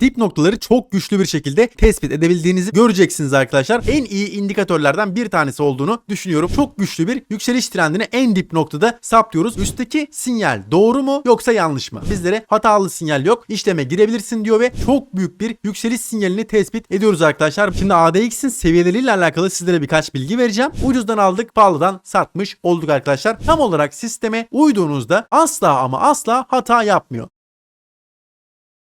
dip noktaları çok güçlü bir şekilde tespit edebildiğinizi göreceksiniz arkadaşlar. En iyi indikatörlerden bir tanesi olduğunu düşünüyorum. Çok güçlü bir yükseliş trendini en dip noktada saptıyoruz. Üstteki sinyal doğru mu yoksa yanlış mı? Bizlere hatalı sinyal yok. İşleme girebilirsin diyor ve çok büyük bir yükseliş sinyalini tespit ediyoruz arkadaşlar. Şimdi ADX'in seviyeleriyle alakalı sizlere birkaç bilgi vereceğim. Ucuzdan aldık, pahalıdan satmış olduk arkadaşlar. Tam olarak sisteme uyduğunuzda asla ama asla hata yapmıyor.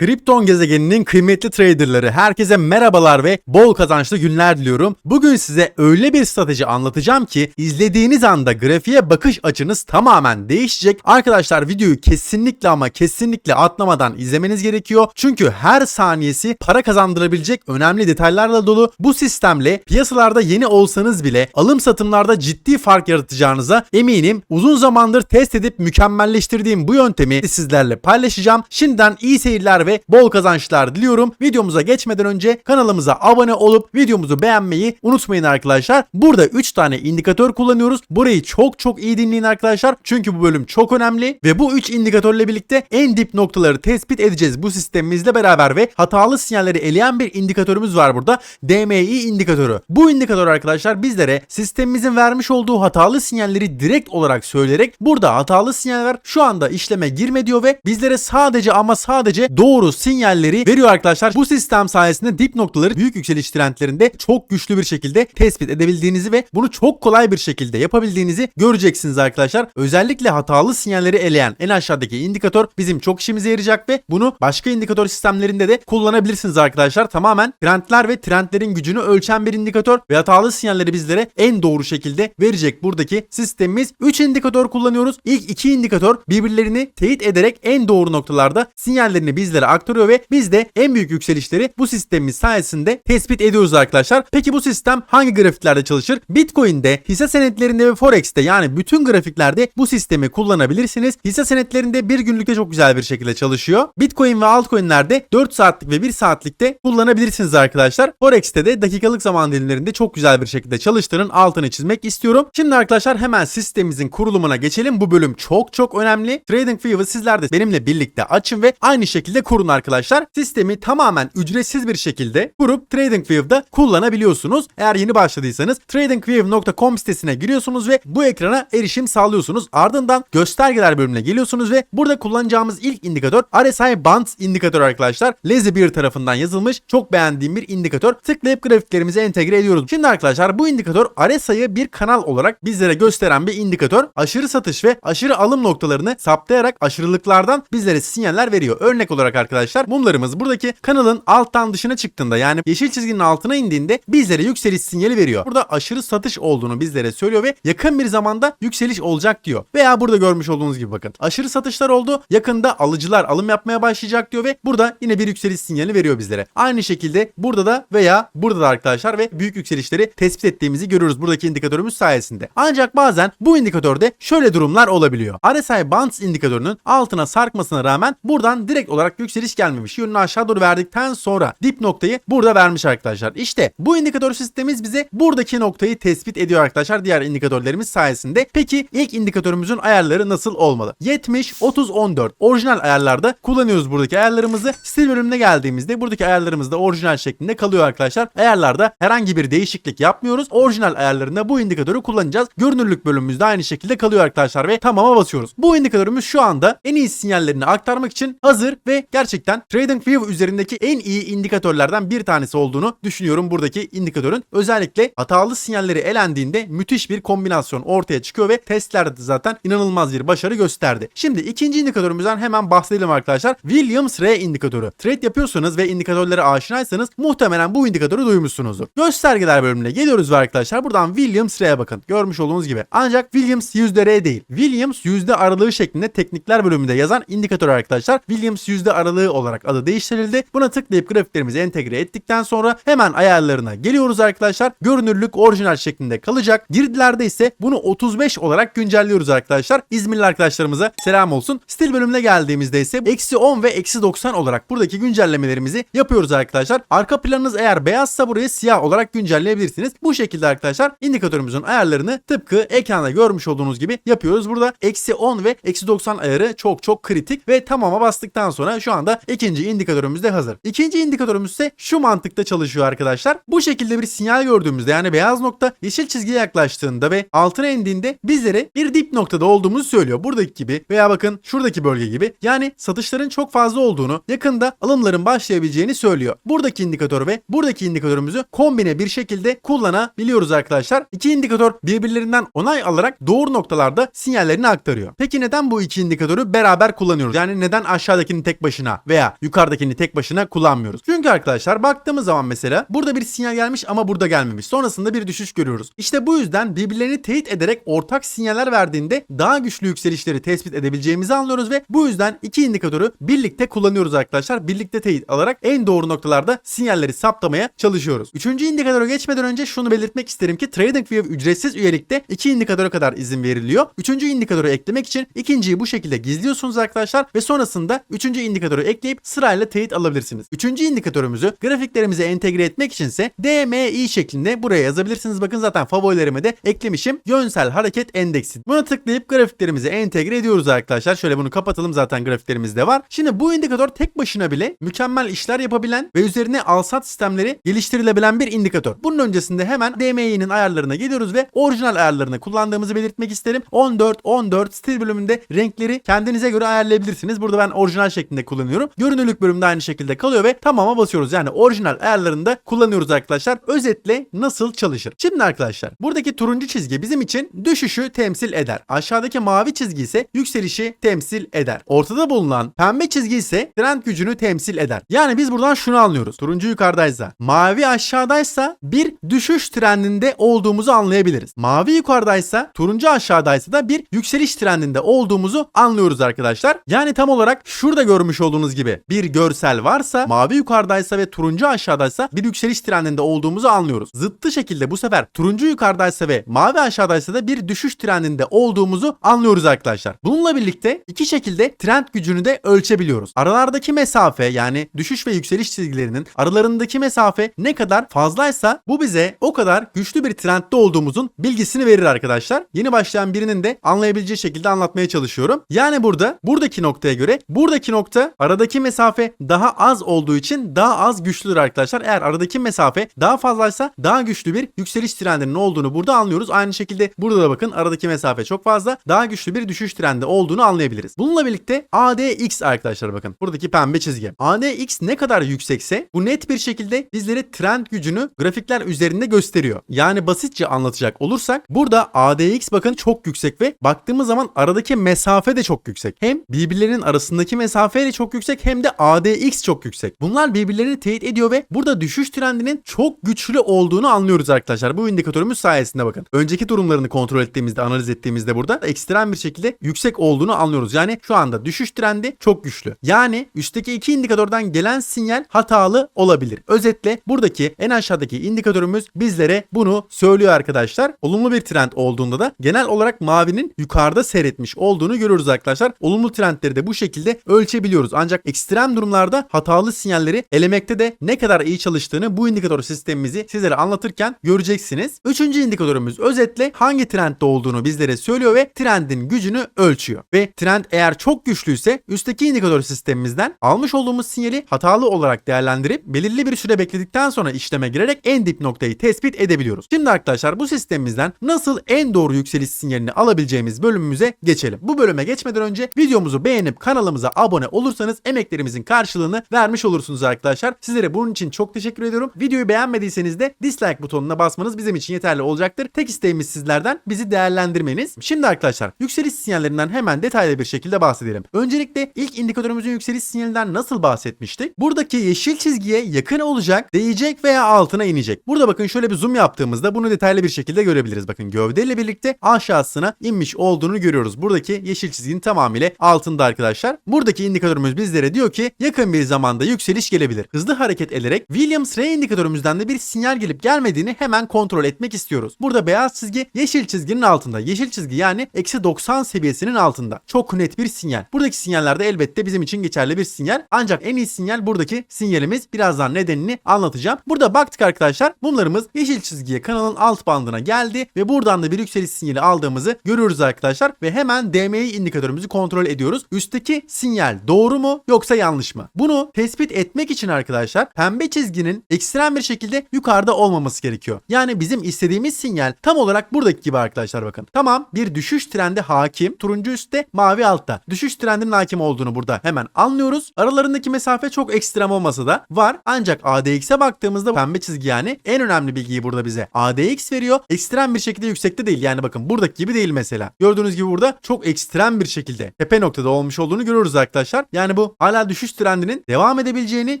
Kripton gezegeninin kıymetli traderları herkese merhabalar ve bol kazançlı günler diliyorum. Bugün size öyle bir strateji anlatacağım ki izlediğiniz anda grafiğe bakış açınız tamamen değişecek. Arkadaşlar videoyu kesinlikle ama kesinlikle atlamadan izlemeniz gerekiyor. Çünkü her saniyesi para kazandırabilecek önemli detaylarla dolu. Bu sistemle piyasalarda yeni olsanız bile alım satımlarda ciddi fark yaratacağınıza eminim. Uzun zamandır test edip mükemmelleştirdiğim bu yöntemi sizlerle paylaşacağım. Şimdiden iyi seyirler ve bol kazançlar diliyorum. Videomuza geçmeden önce kanalımıza abone olup videomuzu beğenmeyi unutmayın arkadaşlar. Burada 3 tane indikatör kullanıyoruz. Burayı çok çok iyi dinleyin arkadaşlar. Çünkü bu bölüm çok önemli ve bu 3 indikatörle birlikte en dip noktaları tespit edeceğiz bu sistemimizle beraber ve hatalı sinyalleri eleyen bir indikatörümüz var burada. DMI indikatörü. Bu indikatör arkadaşlar bizlere sistemimizin vermiş olduğu hatalı sinyalleri direkt olarak söyleyerek burada hatalı sinyaller şu anda işleme girme diyor ve bizlere sadece ama sadece doğru sinyalleri veriyor arkadaşlar. Bu sistem sayesinde dip noktaları büyük yükseliş trendlerinde çok güçlü bir şekilde tespit edebildiğinizi ve bunu çok kolay bir şekilde yapabildiğinizi göreceksiniz arkadaşlar. Özellikle hatalı sinyalleri eleyen en aşağıdaki indikatör bizim çok işimize yarayacak ve bunu başka indikatör sistemlerinde de kullanabilirsiniz arkadaşlar. Tamamen trendler ve trendlerin gücünü ölçen bir indikatör ve hatalı sinyalleri bizlere en doğru şekilde verecek buradaki sistemimiz. 3 indikatör kullanıyoruz. İlk 2 indikatör birbirlerini teyit ederek en doğru noktalarda sinyallerini bizlere aktarıyor ve biz de en büyük yükselişleri bu sistemimiz sayesinde tespit ediyoruz arkadaşlar. Peki bu sistem hangi grafiklerde çalışır? Bitcoin'de, hisse senetlerinde ve Forex'te yani bütün grafiklerde bu sistemi kullanabilirsiniz. Hisse senetlerinde bir günlükte çok güzel bir şekilde çalışıyor. Bitcoin ve altcoin'lerde 4 saatlik ve 1 saatlikte kullanabilirsiniz arkadaşlar. Forex'te de dakikalık zaman dilimlerinde çok güzel bir şekilde çalıştığının altını çizmek istiyorum. Şimdi arkadaşlar hemen sistemimizin kurulumuna geçelim. Bu bölüm çok çok önemli. TradingView'ı sizler de benimle birlikte açın ve aynı şekilde kurun arkadaşlar. Sistemi tamamen ücretsiz bir şekilde kurup TradingView'da kullanabiliyorsunuz. Eğer yeni başladıysanız tradingview.com sitesine giriyorsunuz ve bu ekrana erişim sağlıyorsunuz. Ardından göstergeler bölümüne geliyorsunuz ve burada kullanacağımız ilk indikatör RSI Bands indikatörü arkadaşlar. Lazybear tarafından yazılmış çok beğendiğim bir indikatör. Tıklayıp grafiklerimize entegre ediyoruz. Şimdi arkadaşlar bu indikatör RSI'yi bir kanal olarak bizlere gösteren bir indikatör. Aşırı satış ve aşırı alım noktalarını saptayarak aşırılıklardan bizlere sinyaller veriyor. Örnek olarak arkadaşlar mumlarımız buradaki kanalın alttan dışına çıktığında yani yeşil çizginin altına indiğinde bizlere yükseliş sinyali veriyor. Burada aşırı satış olduğunu bizlere söylüyor ve yakın bir zamanda yükseliş olacak diyor. Veya burada görmüş olduğunuz gibi bakın. Aşırı satışlar oldu. Yakında alıcılar alım yapmaya başlayacak diyor ve burada yine bir yükseliş sinyali veriyor bizlere. Aynı şekilde burada da veya burada da arkadaşlar ve büyük yükselişleri tespit ettiğimizi görüyoruz buradaki indikatörümüz sayesinde. Ancak bazen bu indikatörde şöyle durumlar olabiliyor. RSI Bands indikatörünün altına sarkmasına rağmen buradan direkt olarak yükseliş gelmemiş. Yönünü aşağı doğru verdikten sonra dip noktayı burada vermiş arkadaşlar. İşte bu indikatör sistemimiz bize buradaki noktayı tespit ediyor arkadaşlar diğer indikatörlerimiz sayesinde. Peki ilk indikatörümüzün ayarları nasıl olmalı? 70 30 14 orijinal ayarlarda kullanıyoruz buradaki ayarlarımızı. Stil bölümüne geldiğimizde buradaki ayarlarımız da orijinal şeklinde kalıyor arkadaşlar. Ayarlarda herhangi bir değişiklik yapmıyoruz. Orijinal ayarlarında bu indikatörü kullanacağız. Görünürlük bölümümüzde aynı şekilde kalıyor arkadaşlar ve tamama basıyoruz. Bu indikatörümüz şu anda en iyi sinyallerini aktarmak için hazır ve gerçekten TradingView üzerindeki en iyi indikatörlerden bir tanesi olduğunu düşünüyorum buradaki indikatörün. Özellikle hatalı sinyalleri elendiğinde müthiş bir kombinasyon ortaya çıkıyor ve testlerde de zaten inanılmaz bir başarı gösterdi. Şimdi ikinci indikatörümüzden hemen bahsedelim arkadaşlar. Williams R indikatörü. Trade yapıyorsanız ve indikatörlere aşinaysanız muhtemelen bu indikatörü duymuşsunuzdur. Göstergeler bölümüne geliyoruz ve arkadaşlar buradan Williams R'ye bakın. Görmüş olduğunuz gibi. Ancak Williams R değil. Williams yüzde aralığı şeklinde teknikler bölümünde yazan indikatör arkadaşlar. Williams yüzde aralığı olarak adı değiştirildi. Buna tıklayıp grafiklerimizi entegre ettikten sonra hemen ayarlarına geliyoruz arkadaşlar. Görünürlük orijinal şeklinde kalacak. Girdilerde ise bunu 35 olarak güncelliyoruz arkadaşlar. İzmirli arkadaşlarımıza selam olsun. Stil bölümüne geldiğimizde ise eksi 10 ve eksi 90 olarak buradaki güncellemelerimizi yapıyoruz arkadaşlar. Arka planınız eğer beyazsa burayı siyah olarak güncelleyebilirsiniz. Bu şekilde arkadaşlar indikatörümüzün ayarlarını tıpkı ekranda görmüş olduğunuz gibi yapıyoruz. Burada eksi 10 ve eksi 90 ayarı çok çok kritik ve tamama bastıktan sonra şu anda anda ikinci indikatörümüz de hazır. İkinci indikatörümüz ise şu mantıkta çalışıyor arkadaşlar. Bu şekilde bir sinyal gördüğümüzde yani beyaz nokta yeşil çizgiye yaklaştığında ve altına indiğinde bizlere bir dip noktada olduğumuzu söylüyor. Buradaki gibi veya bakın şuradaki bölge gibi. Yani satışların çok fazla olduğunu, yakında alımların başlayabileceğini söylüyor. Buradaki indikatör ve buradaki indikatörümüzü kombine bir şekilde kullanabiliyoruz arkadaşlar. İki indikatör birbirlerinden onay alarak doğru noktalarda sinyallerini aktarıyor. Peki neden bu iki indikatörü beraber kullanıyoruz? Yani neden aşağıdakini tek başına veya yukarıdakini tek başına kullanmıyoruz? Çünkü arkadaşlar baktığımız zaman mesela burada bir sinyal gelmiş ama burada gelmemiş. Sonrasında bir düşüş görüyoruz. İşte bu yüzden birbirlerini teyit ederek ortak sinyaller verdiğinde daha güçlü yükselişleri tespit edebileceğimizi anlıyoruz ve bu yüzden iki indikatörü birlikte kullanıyoruz arkadaşlar. Birlikte teyit alarak en doğru noktalarda sinyalleri saptamaya çalışıyoruz. Üçüncü indikatöre geçmeden önce şunu belirtmek isterim ki TradingView ücretsiz üyelikte iki indikatöre kadar izin veriliyor. Üçüncü indikatörü eklemek için ikinciyi bu şekilde gizliyorsunuz arkadaşlar ve sonrasında üçüncü indikatörü ekleyip sırayla teyit alabilirsiniz. Üçüncü indikatörümüzü grafiklerimize entegre etmek içinse DMI şeklinde buraya yazabilirsiniz. Bakın zaten favorilerime de eklemişim. Yönsel hareket endeksi. Buna tıklayıp grafiklerimize entegre ediyoruz arkadaşlar. Şöyle bunu kapatalım zaten grafiklerimizde var. Şimdi bu indikatör tek başına bile mükemmel işler yapabilen ve üzerine alsat sistemleri geliştirilebilen bir indikatör. Bunun öncesinde hemen DMI'nin ayarlarına geliyoruz ve orijinal ayarlarını kullandığımızı belirtmek isterim. 14 14 stil bölümünde renkleri kendinize göre ayarlayabilirsiniz. Burada ben orijinal şeklinde kullanıyorum. Görünürlük bölümünde aynı şekilde kalıyor ve tamama basıyoruz. Yani orijinal ayarlarında kullanıyoruz arkadaşlar. Özetle nasıl çalışır? Şimdi arkadaşlar buradaki turuncu çizgi bizim için düşüşü temsil eder. Aşağıdaki mavi çizgi ise yükselişi temsil eder. Ortada bulunan pembe çizgi ise trend gücünü temsil eder. Yani biz buradan şunu anlıyoruz. Turuncu yukarıdaysa, mavi aşağıdaysa bir düşüş trendinde olduğumuzu anlayabiliriz. Mavi yukarıdaysa, turuncu aşağıdaysa da bir yükseliş trendinde olduğumuzu anlıyoruz arkadaşlar. Yani tam olarak şurada görmüş olduğunuz gibi bir görsel varsa, mavi yukarıdaysa ve turuncu aşağıdaysa bir yükseliş trendinde olduğumuzu anlıyoruz. Zıttı şekilde bu sefer turuncu yukarıdaysa ve mavi aşağıdaysa da bir düşüş trendinde olduğumuzu anlıyoruz arkadaşlar. Bununla birlikte iki şekilde trend gücünü de ölçebiliyoruz. Aralardaki mesafe yani düşüş ve yükseliş çizgilerinin aralarındaki mesafe ne kadar fazlaysa bu bize o kadar güçlü bir trendde olduğumuzun bilgisini verir arkadaşlar. Yeni başlayan birinin de anlayabileceği şekilde anlatmaya çalışıyorum. Yani burada buradaki noktaya göre buradaki nokta aradaki mesafe daha az olduğu için daha az güçlüdür arkadaşlar. Eğer aradaki mesafe daha fazlaysa daha güçlü bir yükseliş trendinin olduğunu burada anlıyoruz. Aynı şekilde burada da bakın aradaki mesafe çok fazla daha güçlü bir düşüş trendi olduğunu anlayabiliriz. Bununla birlikte ADX arkadaşlar bakın buradaki pembe çizgi. ADX ne kadar yüksekse bu net bir şekilde bizlere trend gücünü grafikler üzerinde gösteriyor. Yani basitçe anlatacak olursak burada ADX bakın çok yüksek ve baktığımız zaman aradaki mesafe de çok yüksek. Hem birbirlerinin arasındaki mesafe de çok yüksek hem de ADX çok yüksek. Bunlar birbirlerini teyit ediyor ve burada düşüş trendinin çok güçlü olduğunu anlıyoruz arkadaşlar. Bu indikatörümüz sayesinde bakın. Önceki durumlarını kontrol ettiğimizde, analiz ettiğimizde burada ekstrem bir şekilde yüksek olduğunu anlıyoruz. Yani şu anda düşüş trendi çok güçlü. Yani üstteki iki indikatörden gelen sinyal hatalı olabilir. Özetle buradaki en aşağıdaki indikatörümüz bizlere bunu söylüyor arkadaşlar. Olumlu bir trend olduğunda da genel olarak mavinin yukarıda seyretmiş olduğunu görüyoruz arkadaşlar. Olumlu trendleri de bu şekilde ölçebiliyoruz. Ancak ekstrem durumlarda hatalı sinyalleri elemekte de ne kadar iyi çalıştığını bu indikatör sistemimizi sizlere anlatırken göreceksiniz. Üçüncü indikatörümüz özetle hangi trendde olduğunu bizlere söylüyor ve trendin gücünü ölçüyor. Ve trend eğer çok güçlüyse üstteki indikatör sistemimizden almış olduğumuz sinyali hatalı olarak değerlendirip belirli bir süre bekledikten sonra işleme girerek en dip noktayı tespit edebiliyoruz. Şimdi arkadaşlar bu sistemimizden nasıl en doğru yükseliş sinyalini alabileceğimiz bölümümüze geçelim. Bu bölüme geçmeden önce videomuzu beğenip kanalımıza abone olursanız emeklerimizin karşılığını vermiş olursunuz arkadaşlar. Sizlere bunun için çok teşekkür ediyorum. Videoyu beğenmediyseniz de dislike butonuna basmanız bizim için yeterli olacaktır. Tek isteğimiz sizlerden bizi değerlendirmeniz. Şimdi arkadaşlar yükseliş sinyallerinden hemen detaylı bir şekilde bahsedelim. Öncelikle ilk indikatörümüzün yükseliş sinyalinden nasıl bahsetmiştik? Buradaki yeşil çizgiye yakın olacak, değecek veya altına inecek. Burada bakın şöyle bir zoom yaptığımızda bunu detaylı bir şekilde görebiliriz. Bakın gövdeyle birlikte aşağısına inmiş olduğunu görüyoruz. Buradaki yeşil çizginin tamamıyla altında arkadaşlar. Buradaki indikatörümüz bizlere diyor ki yakın bir zamanda yükseliş gelebilir. Hızlı hareket ederek Williams Ray indikatörümüzden de bir sinyal gelip gelmediğini hemen kontrol etmek istiyoruz. Burada beyaz çizgi yeşil çizginin altında. Yeşil çizgi yani eksi 90 seviyesinin altında. Çok net bir sinyal. Buradaki sinyaller de elbette bizim için geçerli bir sinyal. Ancak en iyi sinyal buradaki sinyalimiz. Birazdan nedenini anlatacağım. Burada baktık arkadaşlar. Mumlarımız yeşil çizgiye kanalın alt bandına geldi ve buradan da bir yükseliş sinyali aldığımızı görüyoruz arkadaşlar ve hemen DMI indikatörümüzü kontrol ediyoruz. Üstteki sinyal doğru mu yoksa yanlış mı? Bunu tespit etmek için arkadaşlar pembe çizginin ekstrem bir şekilde yukarıda olmaması gerekiyor. Yani bizim istediğimiz sinyal tam olarak buradaki gibi arkadaşlar bakın. Tamam bir düşüş trendi hakim. Turuncu üstte mavi altta. Düşüş trendinin hakim olduğunu burada hemen anlıyoruz. Aralarındaki mesafe çok ekstrem olmasa da var. Ancak ADX'e baktığımızda pembe çizgi yani en önemli bilgiyi burada bize ADX veriyor. Ekstrem bir şekilde yüksekte değil. Yani bakın buradaki gibi değil mesela. Gördüğünüz gibi burada çok ekstrem bir şekilde tepe noktada olmuş olduğunu görüyoruz arkadaşlar. Yani bu hala düşüş trendinin devam edebileceğini,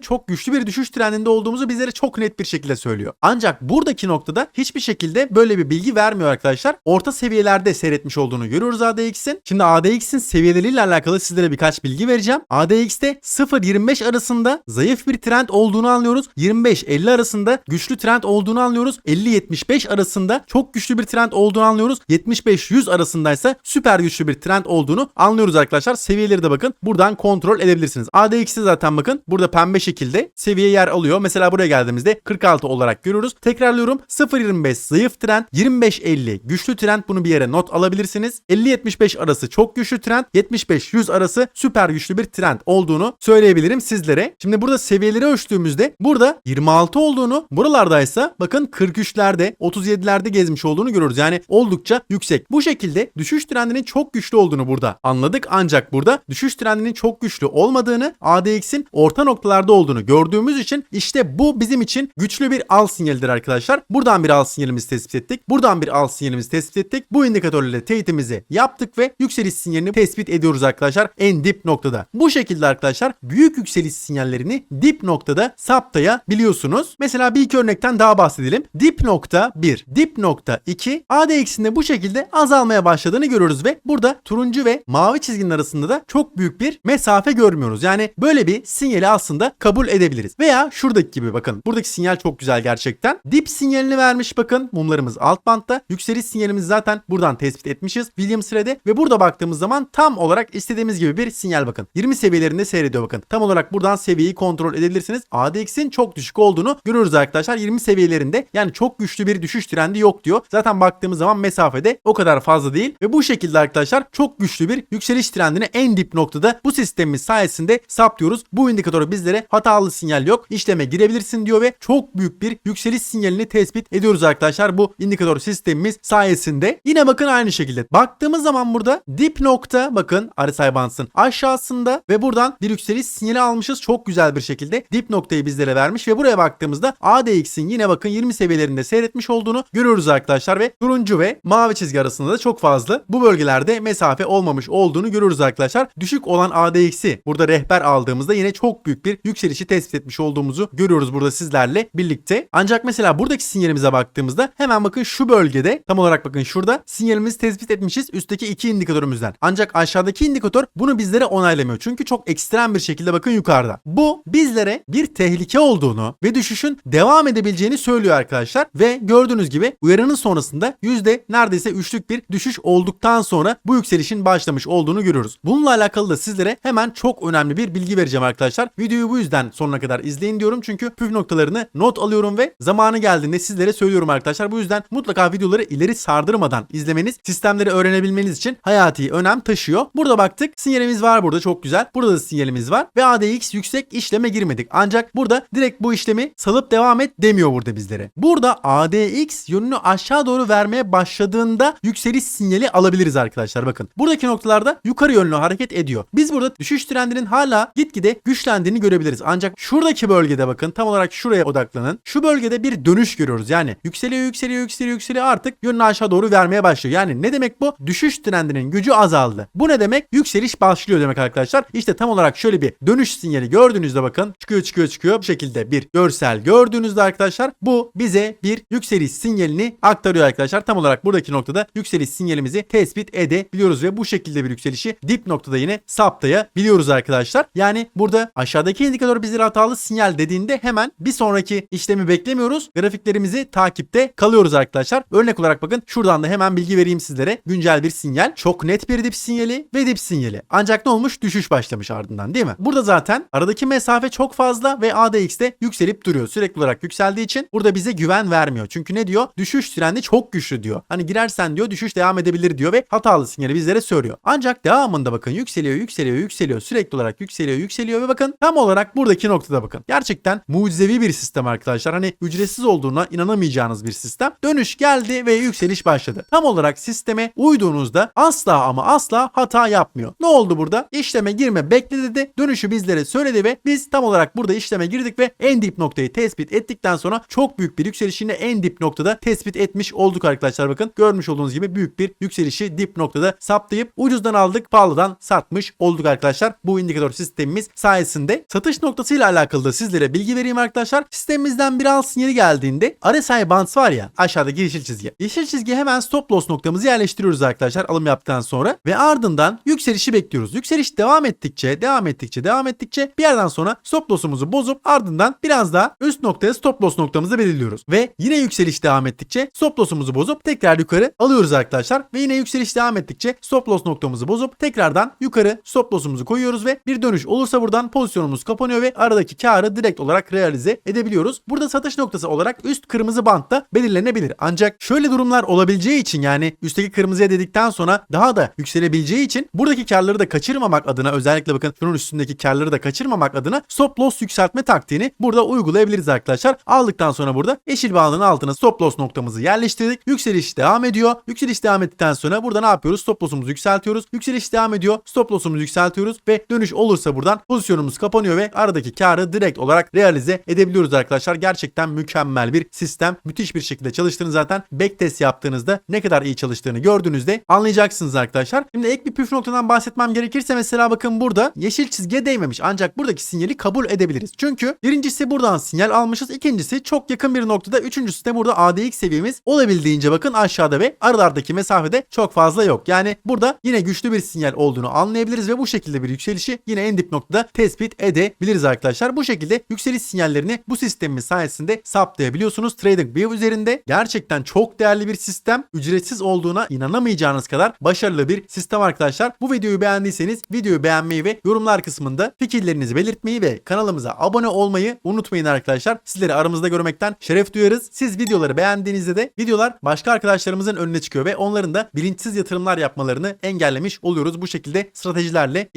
çok güçlü bir düşüş trendinde olduğumuzu bizlere çok net bir şekilde söylüyor. Ancak buradaki noktada hiçbir şekilde böyle bir bilgi vermiyor arkadaşlar. Orta seviyelerde seyretmiş olduğunu görüyoruz ADX'in. Şimdi ADX'in seviyeleriyle alakalı sizlere birkaç bilgi vereceğim. ADX'te 0-25 arasında zayıf bir trend olduğunu anlıyoruz. 25-50 arasında güçlü trend olduğunu anlıyoruz. 50-75 arasında çok güçlü bir trend olduğunu anlıyoruz. 75-100 arasındaysa süper güçlü bir trend olduğunu anlıyoruz arkadaşlar. Seviyeleri de bakın buradan kontrol edebilirsiniz. ADX'de zaten bakın burada pembe şekilde seviye yer alıyor. Mesela buraya geldiğimizde 46 olarak görüyoruz. Tekrarlıyorum 0-25 zayıf trend, 25-50 güçlü trend bunu bir yere not alabilirsiniz. 50-75 arası çok güçlü trend, 75-100 arası süper güçlü bir trend olduğunu söyleyebilirim sizlere. Şimdi burada seviyeleri ölçtüğümüzde burada 26 olduğunu, buralardaysa bakın 43'lerde, 37'lerde gezmiş olduğunu görüyoruz. Yani oldukça yüksek. Bu şekilde düşüş trendinin çok güçlü olduğunu burada anladık. Ancak burada düşüş trendinin çok güçlü olmadığını, ADX'in orta noktalarda olduğunu gördüğümüz için işte bu bizim için güçlü bir al sinyalidir arkadaşlar. Buradan bir al sinyalimizi tespit ettik. Buradan bir al sinyalimizi tespit ettik. Bu indikatörle teyitimizi yaptık ve yükseliş sinyalini tespit ediyoruz arkadaşlar en dip noktada. Bu şekilde arkadaşlar büyük yükseliş sinyallerini dip noktada saptayabiliyorsunuz. Mesela bir iki örnekten daha bahsedelim. Dip nokta 1, dip nokta 2 ADX'in de bu şekilde azalmaya başladığını görüyoruz ve burada turuncu ve mavi çizginin arasında da çok büyük bir mesafe görmüyoruz. Yani böyle bir sinyali aslında kabul edebiliriz. Veya şuradaki gibi bakın. Buradaki sinyal çok güzel gerçekten. Dip sinyalini vermiş bakın. Mumlarımız alt bantta. Yükseliş sinyalimizi zaten buradan tespit etmişiz. Williams Red'e ve burada baktığımız zaman tam olarak istediğimiz gibi bir sinyal bakın. 20 seviyelerinde seyrediyor bakın. Tam olarak buradan seviyeyi kontrol edebilirsiniz. ADX'in çok düşük olduğunu görüyoruz arkadaşlar. 20 seviyelerinde yani çok güçlü bir düşüş trendi yok diyor. Zaten baktığımız zaman mesafede o kadar fazla değil ve bu şekilde arkadaşlar çok güçlü bir yükseliş trendini en dip noktada bu sistemimiz sayesinde saptıyoruz. Bu indikatör bizlere hatalı sinyal yok. İşleme girebilirsin diyor ve çok büyük bir yükseliş sinyalini tespit ediyoruz arkadaşlar bu indikatör sistemimiz sayesinde. Yine bakın aynı şekilde. Baktığımız zaman burada dip nokta bakın RSI Bands'ın aşağısında ve buradan bir yükseliş sinyali almışız. Çok güzel bir şekilde dip noktayı bizlere vermiş ve buraya baktığımızda ADX'in yine bakın 20 seviyelerinde seyretmiş olduğunu görüyoruz arkadaşlar ve turuncu ve mavi çizgi arasında da çok fazla bu bölgelerde mesafe olmamış olduğunu görüyoruz arkadaşlar. Düşük olan ADX'i burada rehber aldığımızda yine çok büyük bir yükselişi tespit etmiş olduğumuzu görüyoruz burada sizlerle birlikte. Ancak mesela buradaki sinyalimize baktığımızda hemen bakın şu bölgede tam olarak bakın şurada sinyalimizi tespit etmişiz üstteki iki indikatörümüzden. Ancak aşağıdaki indikatör bunu bizlere onaylamıyor. Çünkü çok ekstrem bir şekilde bakın yukarıda. Bu bizlere bir tehlike olduğunu ve düşüşün devam edebileceğini söylüyor arkadaşlar. Ve gördüğünüz gibi uyarının sonrasında yüzde neredeyse üçlük bir düşüş olduktan sonra bu yükselişin başlamış olduğunu görüyoruz. Bununla alakalı da sizlere hemen çok önemli bir bilgi vereceğim arkadaşlar. Videoyu bu yüzden sonuna kadar izleyin diyorum. Çünkü püf noktalarını not alıyorum ve zamanı geldiğinde sizlere söylüyorum arkadaşlar. Bu yüzden mutlaka videoları ileri sardırmadan izlemeniz sistemleri öğrenebilmeniz için hayati önem taşıyor. Burada baktık sinyalimiz var burada çok güzel. Burada da sinyalimiz var ve ADX yüksek işleme girmedik. Ancak burada direkt bu işlemi salıp devam et demiyor burada bizlere. Burada ADX yönünü aşağı doğru vermeye başladığında yükseliş sinyali alabiliriz arkadaşlar bakın. Buradaki noktalarda yukarı yönlü hareket ediyor. Biz burada düşüş trendinin hala gitgide güçlendiğini görebiliriz. Ancak şuradaki bölgede bakın tam olarak şuraya odaklanın. Şu bölgede bir dönüş görüyoruz. Yani yükseliyor yükseliyor yükseliyor yükseliyor artık yönünü aşağı doğru vermeye başlıyor. Yani ne demek bu? Düşüş trendinin gücü azaldı. Bu ne demek? Yükseliş başlıyor demek arkadaşlar. İşte tam olarak şöyle bir dönüş sinyali gördüğünüzde bakın çıkıyor çıkıyor çıkıyor. Bu şekilde bir görsel gördüğünüzde arkadaşlar bu bize bir yükseliş sinyalini aktarıyor arkadaşlar. Tam olarak buradaki noktada yükseliş sinyalimizi tespit edebiliyoruz ve bu şekilde bir yükselişi dip noktada yine saptayabiliyoruz arkadaşlar. Yani burada aşağıdaki indikatör bizlere hatalı sinyal dediğinde hemen bir sonraki işlemi beklemiyoruz. Grafiklerimizi takipte kalıyoruz arkadaşlar. Örnek olarak bakın şuradan da hemen bilgi vereyim sizlere. Güncel bir sinyal. Çok net bir dip sinyali ve dip sinyali. Ancak ne olmuş? Düşüş başlamış ardından değil mi? Burada zaten aradaki mesafe çok fazla ve ADX'de yükselip duruyor. Sürekli olarak yükseldiği için burada bize güven vermiyor. Çünkü ne diyor? Düşüş trendi çok güçlü diyor. Hani girersen diyor düşüş devam edebilir diyor ve hatalı sinyali bizlere söylüyor. Ancak devamında bakın yükseliyor yükseliyor yükseliyor sürekli olarak yükseliyor yükseliyor ve bakın tam olarak buradaki noktada bakın. Gerçekten mucizevi bir sistem arkadaşlar. Hani ücretsiz olduğuna inanamayacağınız bir sistem. Dönüş geldi ve yükseliş başladı. Tam olarak sisteme uyduğunuzda asla ama asla hata yapmıyor. Ne oldu burada? İşleme girme bekle dedi. Dönüşü bizlere söyledi ve biz tam olarak burada işleme girdik ve en dip noktayı tespit ettikten sonra çok büyük bir yükselişini en dip noktada tespit etmiş olduk arkadaşlar. Bakın görmüş olduğunuz gibi büyük bir yükselişi dip noktada saptayıp ucuzdan aldık pahalıdan satmış olduk arkadaşlar. Bu indikatör sistemimiz sayesinde satış noktasıyla alakalı da sizlere bilgi vereyim arkadaşlar. Sistemimizden bir al sinyali geldiğinde RSI bands var ya aşağıdaki yeşil çizgi. Yeşil çizgi hemen stop loss noktamızı yerleştiriyoruz arkadaşlar alım yaptıktan sonra ve ardından yükselişi bekliyoruz. Yükseliş devam ettikçe devam ettikçe devam ettikçe bir yerden sonra stop loss'umuzu bozup ardından biraz daha üst noktaya stop loss noktamızı belirliyoruz. Ve yine yükseliş devam ettikçe stop loss'umuzu bozup tekrar yukarı alıyoruz arkadaşlar. Ve yine yükseliş devam ettikçe stop loss noktamızı bozup tekrardan yukarı stop loss'umuzu koyuyoruz ve bir dönüş olursa buradan pozisyonumuz kapanıyor ve aradaki karı direkt olarak realize edebiliyoruz. Burada satış noktası olarak üst kırmızı bantta belirlenebilir. Ancak şöyle durumlar olabileceği için yani üstteki kırmızıya dedikten sonra daha da yükselebileceği için buradaki karları da kaçırmamak adına özellikle bakın şunun üstündeki karları da kaçırmamak adına stop loss yükseltme taktiğini burada uygulayabiliriz arkadaşlar. Aldıktan sonra burada yeşil bağının altına stop loss noktamızı yerleştirdik. Yükseliş devam ediyor. Yükseliş devam ettikten sonra burada ne yapıyoruz? Stop loss'umuzu yükseltiyoruz. Yükseliş devam ediyor. Stop loss'umuzu yükseltiyoruz ve dönüş olursa buradan pozisyonumuz kapanıyor ve aradaki karı direkt olarak realize edebiliyoruz arkadaşlar. Gerçekten mükemmel bir sistem. Müthiş bir şekilde çalıştığını zaten backtest yaptığınızda ne kadar iyi çalıştığını gördüğünüzde anlayacaksınız arkadaşlar. Şimdi ek bir püf noktadan bahsetmem gerekirse mesela bakın burada yeşil çizgiye değmemiş ancak buradaki sinyali kabul edebiliriz. Çünkü birincisi buradan sinyal almışız. ikincisi çok yakın bir noktada. Üçüncüsü de burada ADX seviyemiz olabildiğince bakın aşağıda ve aralardaki mesafede çok fazla yok. Yani burada yine güçlü bir sinyal olduğunu anlayabiliriz ve bu şekilde bir yükselişi yine en dip noktada tespit edebiliriz arkadaşlar. Bu şekilde yükseliş sinyallerini bu sistemimiz sayesinde saptayabiliyorsunuz. TradingView üzerinde gerçekten çok değerli bir sistem. Ücretsiz olduğuna inanamayacağınız kadar başarılı bir sistem arkadaşlar. Bu videoyu beğendiyseniz videoyu beğenmeyi ve yorumlar kısmında fikirlerinizi belirtmeyi ve kanalımıza abone olmayı unutmayın arkadaşlar. Sizleri aramızda görmekten şeref duyarız. Siz videoları beğendiğinizde de videolar başka arkadaşlarımızın önüne çıkıyor ve onların da bilinçsiz yatırımlar yapmalarını engellemiş oluyoruz. Bu şekilde stratejilerle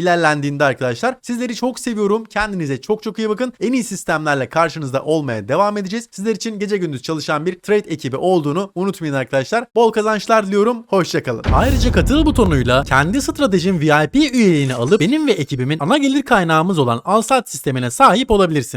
ilerlendiğinde arkadaşlar. Sizleri çok seviyorum. Kendinize çok çok iyi bakın. En iyi sistemlerle karşınızda olmaya devam edeceğiz. Sizler için gece gündüz çalışan bir trade ekibi olduğunu unutmayın arkadaşlar. Bol kazançlar diliyorum. Hoşçakalın. Ayrıca katıl butonuyla kendi stratejim VIP üyeliğini alıp benim ve ekibimin ana gelir kaynağımız olan Alsat sistemine sahip olabilirsiniz.